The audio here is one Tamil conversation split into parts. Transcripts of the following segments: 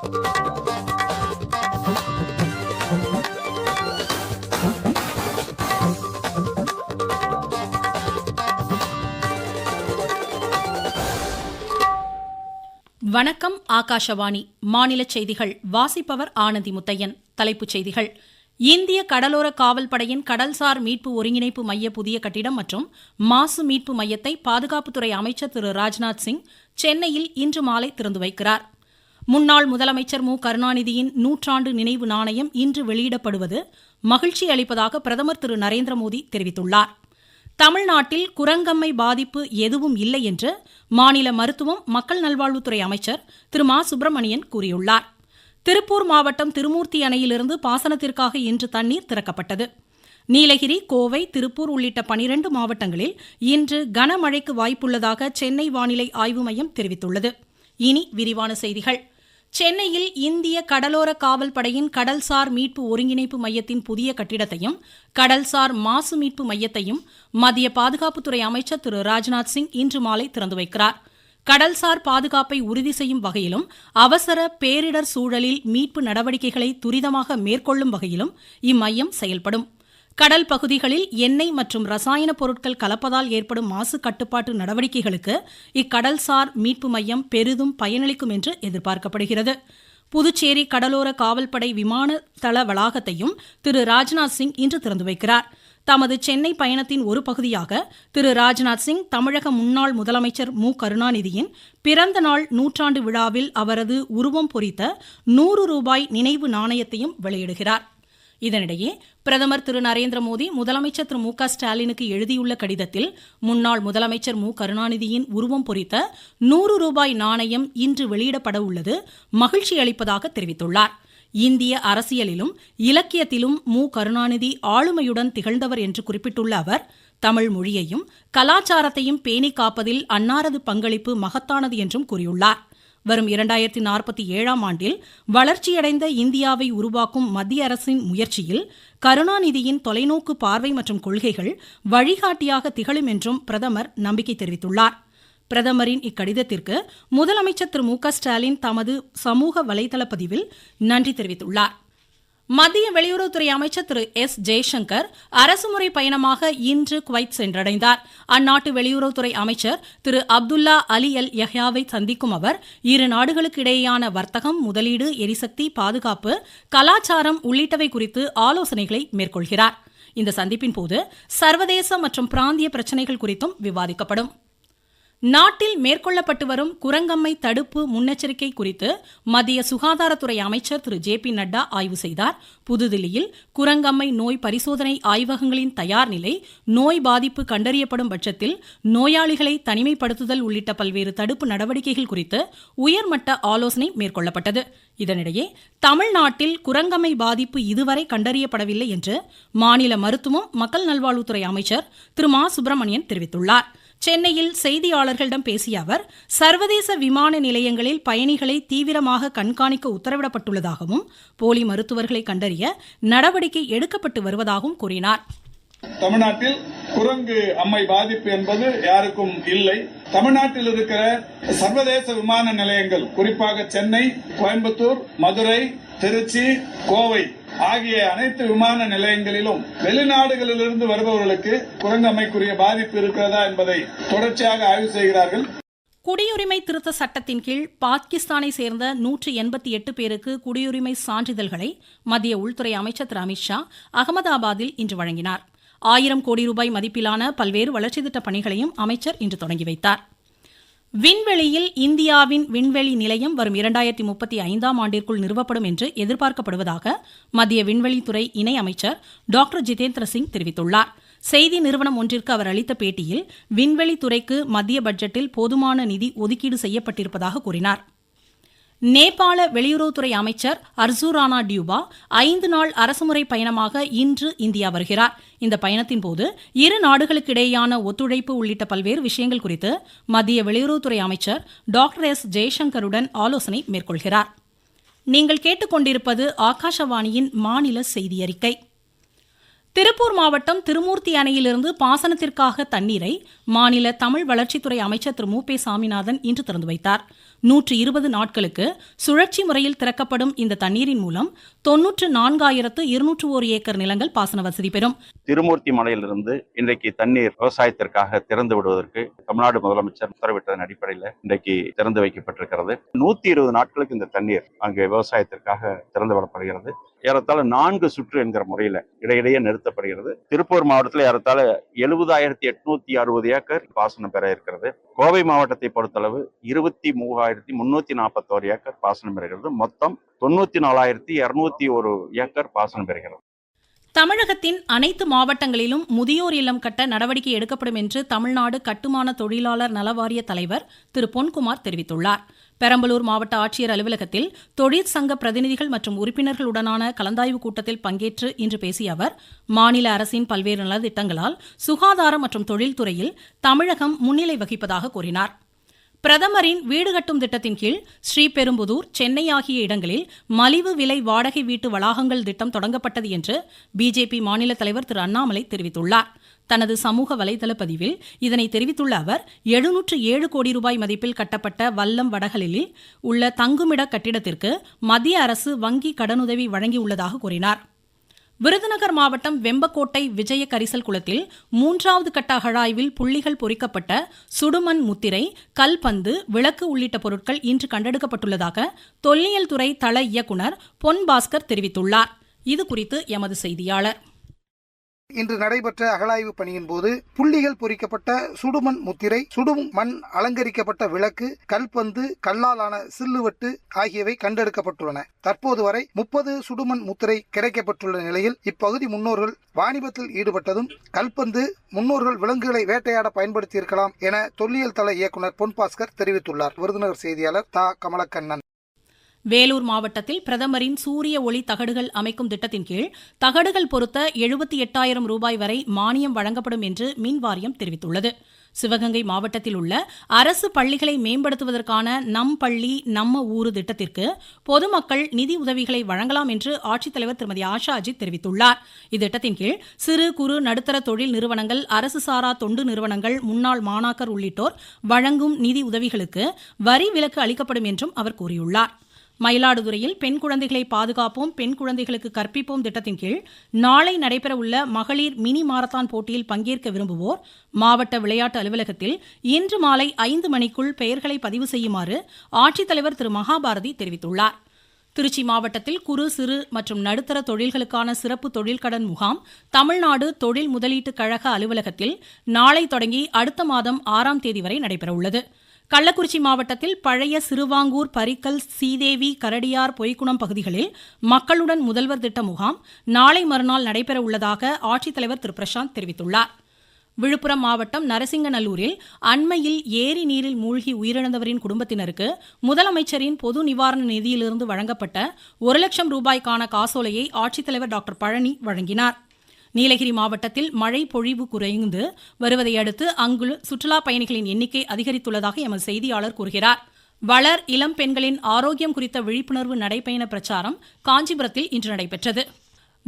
வணக்கம் ஆகாஷவாணி. மாநில செய்திகள் வாசிப்பவர் ஆனந்தி முத்தையன். தலைப்புச் செய்திகள். இந்திய கடலோர காவல்படையின் கடல்சார் மீட்பு ஒருங்கிணைப்பு மைய புதிய கட்டிடம் மற்றும் மாசு மீட்பு மையத்தை பாதுகாப்புத்துறை அமைச்சர் திரு ராஜ்நாத் சிங் சென்னையில் இன்று மாலை திறந்து வைக்கிறார். முன்னாள் முதலமைச்சர் மு. கருணாநிதியின் நூற்றாண்டு நினைவு நாணயம் இன்று வெளியிடப்படுவது மகிழ்ச்சி அளிப்பதாக பிரதமர் திரு. நரேந்திர மோடி தெரிவித்துள்ளார். தமிழ்நாட்டில் குரங்கம்மை பாதிப்பு எதுவும் இல்லை என்று மாநில மருத்துவம் மக்கள் நல்வாழ்வுத்துறை அமைச்சர் திரு. மா. சுப்பிரமணியன் கூறியுள்ளார். திருப்பூர் மாவட்டம் திருமூர்த்தி அணையிலிருந்து பாசனத்திற்காக இன்று தண்ணீர் திறக்கப்பட்டது. நீலகிரி கோவை திருப்பூர் உள்ளிட்ட பனிரண்டு மாவட்டங்களில் இன்று கனமழைக்கு வாய்ப்புள்ளதாக சென்னை வானிலை ஆய்வு மையம் தெரிவித்துள்ளது. இனி விரிவான செய்திகள். சென்னையில் இந்திய கடலோர காவல் படையின் கடல்சார் மீட்பு ஒருங்கிணைப்பு மையத்தின் புதிய கட்டிடத்தையும் கடல்சார் மாசு மீட்பு மையத்தையும் மத்திய பாதுகாப்புத்துறை அமைச்சர் திரு ராஜ்நாத் சிங் இன்று மாலை திறந்து வைக்கிறார். கடல்சார் பாதுகாப்பை உறுதி செய்யும் வகையிலும் அவசர பேரிடர் சூழலில் மீட்பு நடவடிக்கைகளை துரிதமாக மேற்கொள்ளும் வகையிலும் இம்மையம் செயல்படும். கடல் பகுதிகளில் எண்ணெய் மற்றும் ரசாயன பொருட்கள் கலப்பதால் ஏற்படும் மாசு கட்டுப்பாட்டு நடவடிக்கைகளுக்கு இக்கடல்சார் மீட்பு மையம் பெரிதும் பயனளிக்கும் என்று எதிர்பார்க்கப்படுகிறது. புதுச்சேரி கடலோர காவல்படை விமான தள வளாகத்தையும் திரு ராஜ்நாத் சிங் இன்று திறந்து வைக்கிறார். தமது சென்னை பயணத்தின் ஒரு பகுதியாக திரு ராஜ்நாத் சிங் தமிழக முன்னாள் முதலமைச்சர் மு. கருணாநிதியின் பிறந்த நாள் நூற்றாண்டு விழாவில் அவரது உருவம் பொறித்த நூறு ரூபாய் நினைவு நாணயத்தையும் வெளியிடுகிறார். இதனிடையே பிரதமர் திரு நரேந்திர மோடி முதலமைச்சர் திரு மு க ஸ்டாலினுக்கு எழுதியுள்ள கடிதத்தில் முன்னாள் முதலமைச்சர் மு கருணாநிதியின் உருவம் பொறித்த நூறு ரூபாய் நாணயம் இன்று வெளியிடப்பட உள்ளது மகிழ்ச்சி அளிப்பதாக தெரிவித்துள்ளார். இந்திய அரசியலிலும் இலக்கியத்திலும் மு கருணாநிதி ஆளுமையுடன் திகழ்ந்தவர் என்று குறிப்பிட்டுள்ள அவர் தமிழ் மொழியையும் கலாச்சாரத்தையும் பேணி காப்பதில் அன்னாரது பங்களிப்பு மகத்தானது என்றும் கூறியுள்ளார். வரும் இரண்டாயிரத்தி நாற்பத்தி ஏழாம் ஆண்டில் வளர்ச்சியடைந்த இந்தியாவை உருவாக்கும் மத்திய அரசின் முயற்சியில் கருணாநிதியின் தொலைநோக்கு பார்வை மற்றும் கொள்கைகள் வழிகாட்டியாக திகழும் என்றும் பிரதமர் நம்பிக்கை தெரிவித்துள்ளார். பிரதமரின் இக்கடிதத்திற்கு முதலமைச்சர் திரு மு க ஸ்டாலின் தமது சமூக வலைதள பதிவில் நன்றி தெரிவித்துள்ளார். மத்திய வெளியுறவுத்துறை அமைச்சர் திரு எஸ். ஜெய்சங்கர் அரசுமுறை பயணமாக இன்று குவைத் சென்றடைந்தார். அந்நாட்டு வெளியுறவுத்துறை அமைச்சர் திரு அப்துல்லா அலி அல் யஹ்யாவை சந்திக்கும் அவர் இரு நாடுகளுக்கு இடையேயான வர்த்தகம் முதலீடு எரிசக்தி பாதுகாப்பு கலாச்சாரம் உள்ளிட்டவை குறித்து ஆலோசனைகளை மேற்கொள்கிறார். இந்த சந்திப்பின் போது சர்வதேச மற்றும் பிராந்திய பிரச்சினைகள் குறித்தும் விவாதிக்கப்படும். நாட்டில் மேற்கொள்ளப்பட்டு வரும் குரங்கம்மை தடுப்பு முன்னெச்சரிக்கை குறித்து மத்திய சுகாதாரத்துறை அமைச்சர் திரு. ஜே. பி. நட்டா ஆய்வு செய்தார். புதுதில்லியில் குரங்கம்மை நோய் பரிசோதனை ஆய்வகங்களின் தயார் நிலை நோய் பாதிப்பு கண்டறியப்படும் பட்சத்தில் நோயாளிகளை தனிமைப்படுத்துதல் உள்ளிட்ட பல்வேறு தடுப்பு நடவடிக்கைகள் குறித்து உயர்மட்ட ஆலோசனை மேற்கொள்ளப்பட்டது. இதனிடையே தமிழ்நாட்டில் குரங்கம்மை பாதிப்பு இதுவரை கண்டறியப்படவில்லை என்று மாநில மருத்துவம் மக்கள் நல்வாழ்வுத்துறை அமைச்சர் திரு. மா. சுப்பிரமணியன் தெரிவித்துள்ளார். சென்னையில் செய்தியாளர்களிடம் பேசிய அவர் சர்வதேச விமான நிலையங்களில் பயணிகளை தீவிரமாக கண்காணிக்க உத்தரவிடப்பட்டுள்ளதாகவும் போலி மருத்துவர்களை கண்டறிய நடவடிக்கை எடுக்கப்பட்டு வருவதாகவும் கூறினார். தமிழ்நாட்டில் குரங்கு அம்மை பாதிப்பு என்பது யாருக்கும் இல்லை. தமிழ்நாட்டில் இருக்கிற சர்வதேச விமான நிலையங்கள் குறிப்பாக சென்னை கோயம்புத்தூர் மதுரை திருச்சி கோவை ஆகிய அனைத்து விமான நிலையங்களிலும் வெளிநாடுகளிலிருந்து வருபவர்களுக்கு குரங்கம்மைக்குரிய பாதிப்பு இருக்கிறதா என்பதை தொடர்ச்சியாக ஆய்வு செய்கிறார்கள். குடியுரிமை திருத்த சட்டத்தின் கீழ் பாகிஸ்தானை சேர்ந்த நூற்று எண்பத்தி எட்டு பேருக்கு குடியுரிமை சான்றிதழ்களை மத்திய உள்துறை அமைச்சர் திரு அமித்ஷா அகமதாபாத்தில் இன்று வழங்கினார். ஆயிரம் கோடி ரூபாய் மதிப்பிலான பல்வேறு வளர்ச்சி திட்ட பணிகளையும் அமைச்சர் இன்று தொடங்கி வைத்தார். விண்வெளியில் இந்தியாவின் விண்வெளி நிலையம் வரும் இரண்டாயிரத்தி முப்பத்தி ஐந்தாம் ஆண்டிற்குள் நிறுவப்படும் என்று எதிர்பார்க்கப்படுவதாக மத்திய விண்வெளித்துறை இணை அமைச்சர் டாக்டர் ஜிதேந்திர சிங் தெரிவித்துள்ளார். செய்தி நிறுவனம் ஒன்றிற்கு அவர் அளித்த பேட்டியில் விண்வெளித்துறைக்கு மத்திய பட்ஜெட்டில் போதுமான நிதி ஒதுக்கீடு செய்யப்பட்டிருப்பதாக கூறினார். நேபாள வெளியுறவுத்துறை அமைச்சர் அர்சூரானா டியூபா ஐந்து நாள் அரசுமுறை பயணமாக இன்று இந்தியா வருகிறார். இந்த பயணத்தின் போது இரு நாடுகளுக்கிடையேயான ஒத்துழைப்பு உள்ளிட்ட பல்வேறு விஷயங்கள் குறித்து மத்திய வெளியுறவுத்துறை அமைச்சர் டாக்டர் எஸ் ஜெய்சங்கருடன் ஆலோசனை மேற்கொள்கிறார். நீங்கள் கேட்டுக்கொண்டிருப்பது ஆகாஷவாணியின் மாநில செய்தி அறிக்கை திருப்பூர் மாவட்டம் திருமூர்த்தி அணையிலிருந்து பாசனத்திற்காக தண்ணீரை மாநில தமிழ் வளர்ச்சித்துறை அமைச்சர் திரு மு பே சாமிநாதன் இன்று திறந்து வைத்தார். நூற்று இருபது நாட்களுக்கு சுழற்சி முறையில் திறக்கப்படும் இந்த தண்ணீரின் மூலம் தொன்னூற்று நான்காயிரத்து இருநூற்று ஒரு ஏக்கர் நிலங்கள் பாசன வசதி பெறும். திருமூர்த்தி மலையிலிருந்து இன்றைக்கு தண்ணீர் விவசாயத்திற்காக திறந்து விடுவதற்கு தமிழ்நாடு முதலமைச்சர் உத்தரவிட்டதன் அடிப்படையில் இன்றைக்கு திறந்து வைக்கப்பட்டிருக்கிறது. நூத்தி இருபது நாட்களுக்கு இந்த தண்ணீர் அங்கு விவசாயத்திற்காக திறந்து விடப்படுகிறது. ஏறத்தாழ நான்கு சுற்று என்கிற முறையில இடையிடையே நிறுத்தப்படுகிறது. திருப்பூர் மாவட்டத்தில் ஏறத்தாழ எழுபதாயிரத்தி எட்நூத்தி அறுபது ஏக்கர் பாசனம் பெற இருக்கிறது. கோவை மாவட்டத்தை பொறுத்தளவு இருபத்தி மூவாயிரத்தி முன்னூத்தி நாற்பத்தோரு ஏக்கர் பாசனம் பெறுகிறது. மொத்தம் தொண்ணூத்தி நாலாயிரத்தி இருநூத்தி ஒரு ஏக்கர் பாசனம் பெறுகிறது. தமிழகத்தின் அனைத்து மாவட்டங்களிலும் முதியோர் இல்லம் கட்ட நடவடிக்கை எடுக்கப்படும் என்று தமிழ்நாடு கட்டுமான தொழிலாளர் நலவாரிய தலைவர் திரு. பொன்குமார் தெரிவித்துள்ளார். பெரம்பலூர் மாவட்ட ஆட்சியர் அலுவலகத்தில் தொழிற்சங்க பிரதிநிதிகள் மற்றும் உறுப்பினர்களுடனான கலந்தாய்வு கூட்டத்தில் பங்கேற்று இன்று பேசிய அவர் மாநில அரசின் பல்வேறு நலத்திட்டங்களால் சுகாதாரம் மற்றும் தொழில்துறையில் தமிழகம் முன்னிலை வகிப்பதாக கூறினார். பிரதமரின் வீடு கட்டும் திட்டத்தின் கீழ் ஸ்ரீபெரும்புதூர் சென்னை ஆகிய இடங்களில் மலிவு விலை வாடகை வீட்டு வளாகங்கள் திட்டம் தொடங்கப்பட்டது என்று பிஜேபி மாநில தலைவர் திரு அண்ணாமலை தெரிவித்துள்ளார். தனது சமூக வலைதள பதிவில் இதனை தெரிவித்துள்ள அவர் எழுநூற்று ஏழு கோடி ரூபாய் மதிப்பில் கட்டப்பட்ட வல்லம் வடகலில் உள்ள தங்குமிட கட்டிடத்திற்கு மத்திய அரசு வங்கி கடனுதவி வழங்கியுள்ளதாக கூறினார். விருதுநகர் மாவட்டம் வெம்பக்கோட்டை விஜய கரிசல் குளத்தில் மூன்றாவது கட்ட அகழாய்வில் புள்ளிகள் பொறிக்கப்பட்ட சுடுமண் முத்திரை கல்பந்து விளக்கு உள்ளிட்ட பொருட்கள் இன்று கண்டெடுக்கப்பட்டுள்ளதாக தொல்லியல் துறை தள இயக்குநர் பொன் பாஸ்கர் தெரிவித்துள்ளார். இதுகுறித்து எமது செய்தியாளர். இன்று நடைபெற்ற அகழாய்வு பணியின் போது புள்ளிகள் பொறிக்கப்பட்ட சுடுமண் முத்திரை சுடும் மண் அலங்கரிக்கப்பட்ட விளக்கு கல்பந்து கல்லாலான சில்லுவட்டு ஆகியவை கண்டெடுக்கப்பட்டுள்ளன. தற்போது வரை முப்பது சுடுமண் முத்திரை கிடைக்கப்பட்டுள்ள நிலையில் இப்பகுதி முன்னோர்கள் வாணிபத்தில் ஈடுபட்டதும் கல்பந்து முன்னோர்கள் விலங்குகளை வேட்டையாட பயன்படுத்தியிருக்கலாம் என தொல்லியல் தள இயக்குநர் பொன்பாஸ்கர் தெரிவித்துள்ளார். விருதுநகர் செய்தியாளர் தா. கமலக்கண்ணன். வேலூர் மாவட்டத்தில் பிரதமரின் சூரிய ஒளி தகடுகள் அமைக்கும் திட்டத்தின் கீழ் தகடுகள் பொருத்த எழுபத்தி எட்டாயிரம் ரூபாய் வரை மானியம் வழங்கப்படும் என்று மின் வாரியம் தெரிவித்துள்ளது. சிவகங்கை மாவட்டத்தில் உள்ள அரசு பள்ளிகளை மேம்படுத்துவதற்கான நம் பள்ளி நம்ம ஊரு திட்டத்திற்கு பொதுமக்கள் நிதி உதவிகளை வழங்கலாம் என்று ஆட்சித்தலைவர் திருமதி ஆஷா அஜித் தெரிவித்துள்ளார். இத்திட்டத்தின் கீழ் சிறு குறு நடுத்தர தொழில் நிறுவனங்கள் அரசு சாரா தொண்டு நிறுவனங்கள் முன்னாள் மாணாக்கர் உள்ளிட்டோர் வழங்கும் நிதி உதவிகளுக்கு வரி விலக்கு அளிக்கப்படும் என்றும் அவர் கூறியுள்ளார். மயிலாடுதுறையில் பெண் குழந்தைகளை பாதுகாப்போம் பெண் குழந்தைகளுக்கு கற்பிப்போம் திட்டத்தின் கீழ் நாளை நடைபெறவுள்ள மகளிர் மினி மாரத்தான் போட்டியில் பங்கேற்க விரும்புவோர் மாவட்ட விளையாட்டு அலுவலகத்தில் இன்று மாலை ஐந்து மணிக்குள் பெயர்களை பதிவு செய்யுமாறு ஆட்சித்தலைவர் திரு. மகாபாரதி தெரிவித்துள்ளார். திருச்சி மாவட்டத்தில் குறு சிறு மற்றும் நடுத்தர தொழில்களுக்கான சிறப்பு தொழில்கடன் முகாம் தமிழ்நாடு தொழில் முதலீட்டுக் கழக அலுவலகத்தில் நாளை தொடங்கி அடுத்த மாதம் ஆறாம் தேதி வரை நடைபெறவுள்ளது. கள்ளக்குறிச்சி மாவட்டத்தில் பழைய சிறுவாங்கூர் பரிக்கல் சீதேவி கரடியார் பொய்க்குணம் பகுதிகளில் மக்களுடன் முதல்வர் திட்ட முகாம் நாளை மறுநாள் நடைபெற உள்ளதாக ஆட்சித்தலைவர் திரு. பிரசாந்த் தெரிவித்துள்ளார். விழுப்புரம் மாவட்டம் நரசிங்கநல்லூரில் அண்மையில் ஏரி நீரில் மூழ்கி உயிரிழந்தவரின் குடும்பத்தினருக்கு முதலமைச்சரின் பொது நிவாரண நிதியிலிருந்து வழங்கப்பட்ட ஒரு லட்சம் ரூபாய்க்கான காசோலையை ஆட்சித்தலைவர் டாக்டர் பழனி வழங்கினார். நீலகிரி மாவட்டத்தில் மழை பொழிவு குறைந்து வருவதை அடுத்து அங்கு சுற்றுலா பயணிகளின் எண்ணிக்கை அதிகரித்துள்ளதாக எமது செய்தியாளர் கூறுகிறார். வளர் இளம் பெண்களின் ஆரோக்கியம் குறித்த விழிப்புணர்வு நடைபயண பிரச்சாரம் காஞ்சிபுரத்தில் இன்று நடைபெற்றது.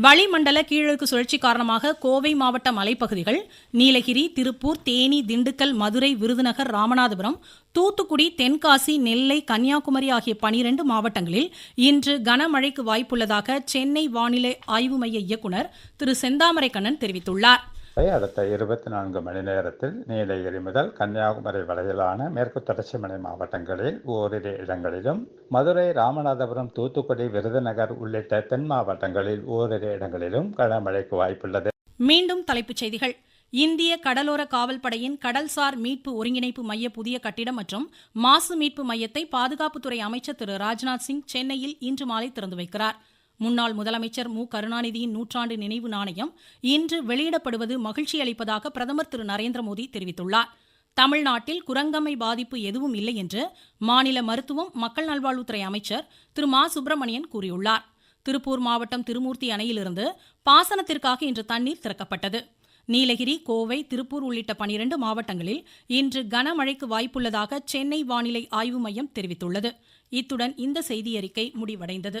வளிமண்டல கீழடுக்கு சுழற்சி காரணமாக கோவை மாவட்ட மலைப்பகுதிகள் நீலகிரி திருப்பூர் தேனி திண்டுக்கல் மதுரை விருதுநகர் ராமநாதபுரம் தூத்துக்குடி தென்காசி நெல்லை கன்னியாகுமரி ஆகிய பனிரெண்டு மாவட்டங்களில் இன்று கனமழைக்கு வாய்ப்புள்ளதாக சென்னை வானிலை ஆய்வு மைய இயக்குநர் திரு செந்தாமரை கண்ணன் தெரிவித்துள்ளார் அடுத்த இருபத்தி நான்கு மணி நேரத்தில் நீலகிரி முதல் கன்னியாகுமரி வரையிலான மேற்கு தொடர்ச்சி மலை மாவட்டங்களில் ஓரிரு இடங்களிலும் மதுரை ராமநாதபுரம் தூத்துக்குடி விருதுநகர் உள்ளிட்ட தென் மாவட்டங்களில் ஓரிரு இடங்களிலும் கனமழைக்கு வாய்ப்புள்ளது. மீண்டும் தலைப்புச் செய்திகள். இந்திய கடலோர காவல்படையின் கடல்சார் மீட்பு ஒருங்கிணைப்பு மைய புதிய கட்டிடம் மற்றும் மாசு மீட்பு மையத்தை பாதுகாப்புத்துறை அமைச்சர் திரு ராஜ்நாத் சிங் சென்னையில் இன்று மாலை திறந்து வைக்கிறார். முன்னாள் முதலமைச்சர் மு. கருணாநிதியின் நூற்றாண்டு நினைவு நாணயம் இன்று வெளியிடப்படுவது மகிழ்ச்சி அளிப்பதாக பிரதமர் திரு. நரேந்திர மோடி தெரிவித்துள்ளார். தமிழ்நாட்டில் குரங்கம்மை பாதிப்பு எதுவும் இல்லை என்று மாநில மருத்துவம் மக்கள் நல்வாழ்வுத்துறை அமைச்சர் திரு. மா. சுப்பிரமணியன் கூறியுள்ளார். திருப்பூர் மாவட்டம் திருமூர்த்தி அணையிலிருந்து பாசனத்திற்காக இன்று தண்ணீர் திறக்கப்பட்டது. நீலகிரி கோவை திருப்பூர் உள்ளிட்ட பனிரண்டு மாவட்டங்களில் இன்று கனமழைக்கு வாய்ப்புள்ளதாக சென்னை வானிலை ஆய்வு மையம் தெரிவித்துள்ளது. இத்துடன் இந்த செய்தியறிக்கை முடிவடைந்தது.